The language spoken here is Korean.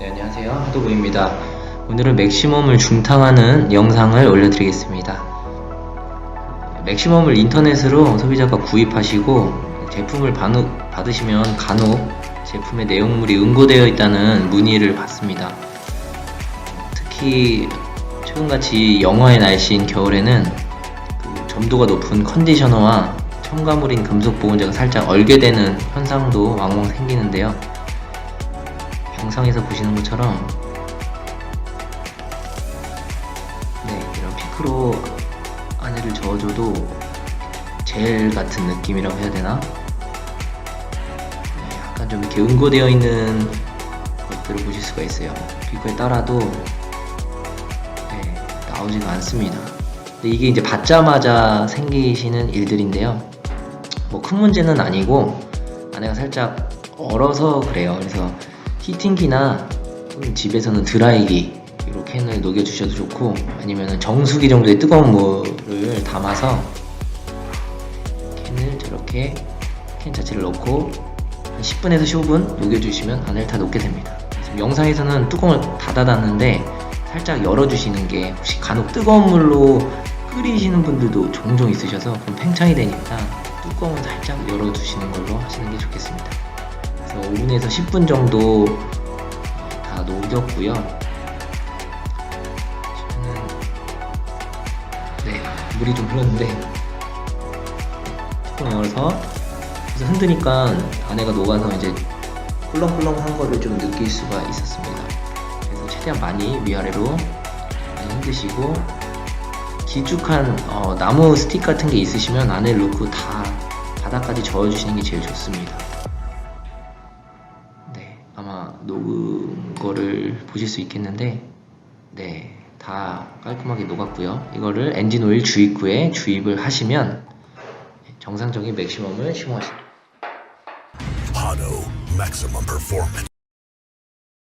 네, 안녕하세요. 하도부입니다. 오늘은 맥시멈을 중탕하는 영상을 올려드리겠습니다. 맥시멈을 인터넷으로 소비자가 구입하시고 제품을 받으시면 간혹 제품의 내용물이 응고되어 있다는 문의를 받습니다. 특히 최근같이 영하의 날씨인 겨울에는 그 점도가 높은 컨디셔너와 첨가물인 금속 보온제가 살짝 얼게 되는 현상도 왕왕 생기는데요. 영상에서 보시는 것처럼 네 이런 피크로 안에를 저어줘도 젤 같은 느낌이라고 해야 되나? 네, 약간 좀 이렇게 응고되어 있는 것들을 보실 수가 있어요. 피크에 따라도 네, 나오지가 않습니다. 근데 이게 이제 받자마자 생기시는 일들인데요. 뭐 큰 문제는 아니고 안에가 살짝 얼어서 그래요. 그래서 히팅기나 집에서는 드라이기 로 캔을 녹여주셔도 좋고 아니면 정수기 정도의 뜨거운 물을 담아서 캔을 저렇게 캔 자체를 넣고 한 10분에서 15분 녹여주시면 안을 다 녹게 됩니다. 영상에서는 뚜껑을 닫아놨는데 살짝 열어주시는 게 혹시 간혹 뜨거운 물로 끓이시는 분들도 종종 있으셔서 그럼 팽창이 되니까 뚜껑을 살짝 열어주시는 걸로 하시는 게 좋겠습니다. 그래서 5분에서 10분 정도 다 녹였고요. 네 물이 좀 흘렀는데 뚜껑 열어서 그래서 흔드니까 안에가 녹아서 이제 꿀렁꿀렁한 거를 좀 느낄 수가 있었습니다. 그래서 최대한 많이 위아래로 많이 흔드시고 길쭉한 어, 나무 스틱 같은 게 있으시면 안에 넣고 다 바닥까지 저어주시는 게 제일 좋습니다. 녹은 거를 보실 수 있겠는데, 네, 다 깔끔하게 녹았고요. 이거를 엔진 오일 주입구에 주입을 하시면 정상적인 맥시멈을 심어하십니다.